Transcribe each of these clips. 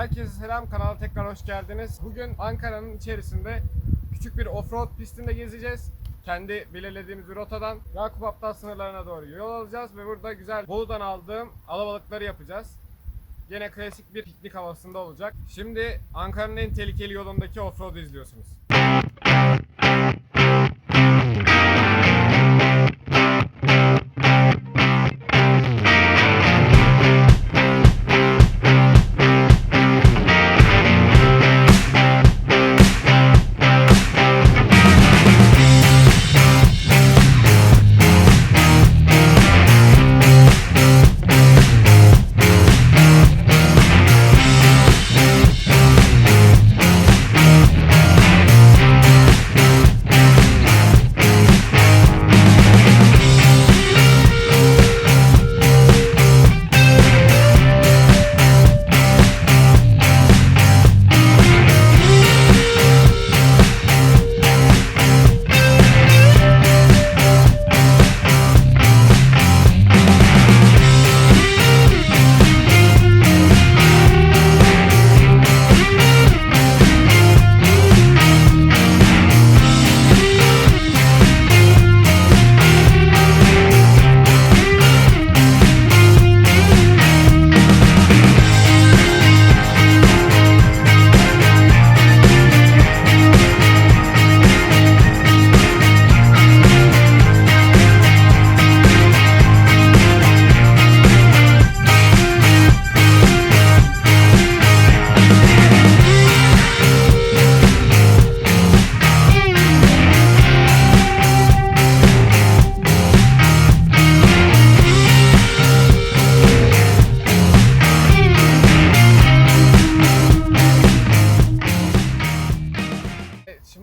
Herkese selam, kanala tekrar hoş geldiniz. Bugün Ankara'nın içerisinde küçük bir offroad pistinde gezeceğiz. Kendi belirlediğimiz bir rotadan Yakup Aptal sınırlarına doğru yol alacağız ve burada güzel Bolu'dan aldığım alabalıkları yapacağız. Yine klasik bir piknik havasında olacak. Şimdi Ankara'nın en tehlikeli yolundaki offroad'u izliyorsunuz.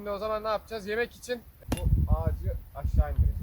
Şimdi o zaman ne yapacağız? Yemek için bu ağacı aşağı indireceğiz.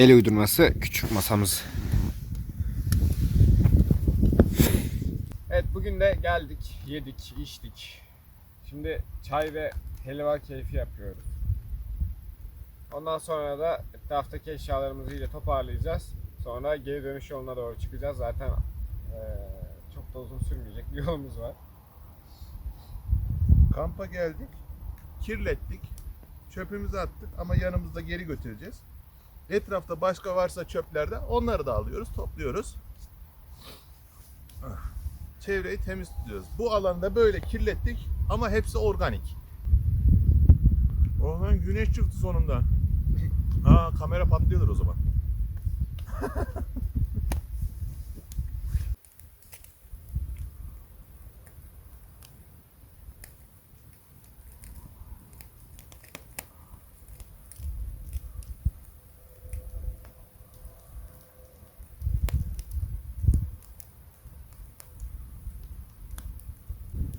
El uydurması küçük masamız. Evet bugün de geldik, yedik, içtik. Şimdi çay ve helva keyfi yapıyoruz. Ondan sonra da etraftaki eşyalarımızı iyice toparlayacağız. Sonra geri dönüş yoluna doğru çıkacağız. Zaten eee, çok da uzun sürmeyecek bir yolumuz var. Kampa geldik, kirlettik, çöpümüzü attık ama yanımızda geri götüreceğiz. Etrafta başka varsa çöplerde onları da alıyoruz, topluyoruz. Ah, Çevreyi temiz tutuyoruz. Bu alanda böyle kirlettik ama hepsi organik. Oh lan güneş çıktı sonunda. Aa kamera patlıyordur o zaman.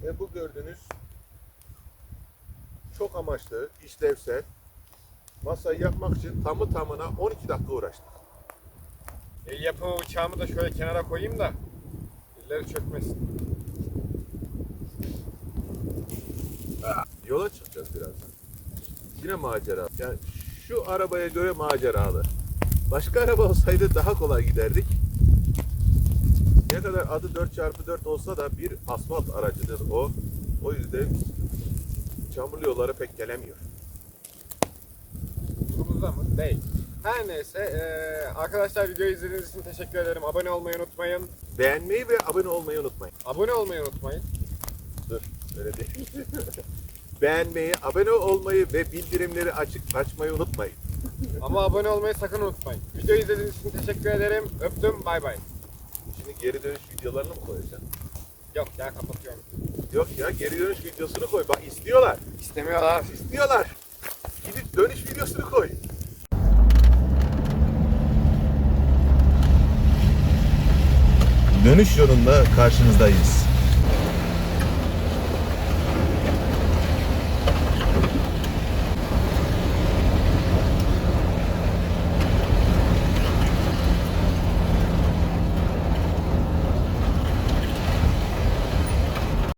Ve bu gördüğünüz çok amaçlı, işlevsel masayı yapmak için tamı tamına 12 dakika uğraştık. El yapımı bıçağımı da şöyle kenara koyayım da elleri çökmesin. Yola çıkacağız birazdan. Yine macera. Yani şu arabaya göre maceralı. Başka araba olsaydı daha kolay giderdik. Ne kadar adı 4x4 olsa da bir asfalt aracıdır o. O yüzden çamurlu yollara pek gelemiyor. Durumuzda mı? Değil. Her neyse eee, arkadaşlar videoyu izlediğiniz için teşekkür ederim. Abone olmayı unutmayın. Beğenmeyi ve abone olmayı unutmayın. Abone olmayı unutmayın. Dur, öyle değil. Beğenmeyi, abone olmayı ve bildirimleri açık açmayı unutmayın. Ama abone olmayı sakın unutmayın. Videoyu izlediğiniz için teşekkür ederim. Öptüm. Bay bay. Şimdi geri dönüş videolarını mı koyacaksın? Yok ya kapatıyorum. Yok ya geri dönüş videosunu koy. Bak istiyorlar. İstemiyorlar. İstiyorlar. Gidip dönüş videosunu koy. Dönüş yolunda karşınızdayız.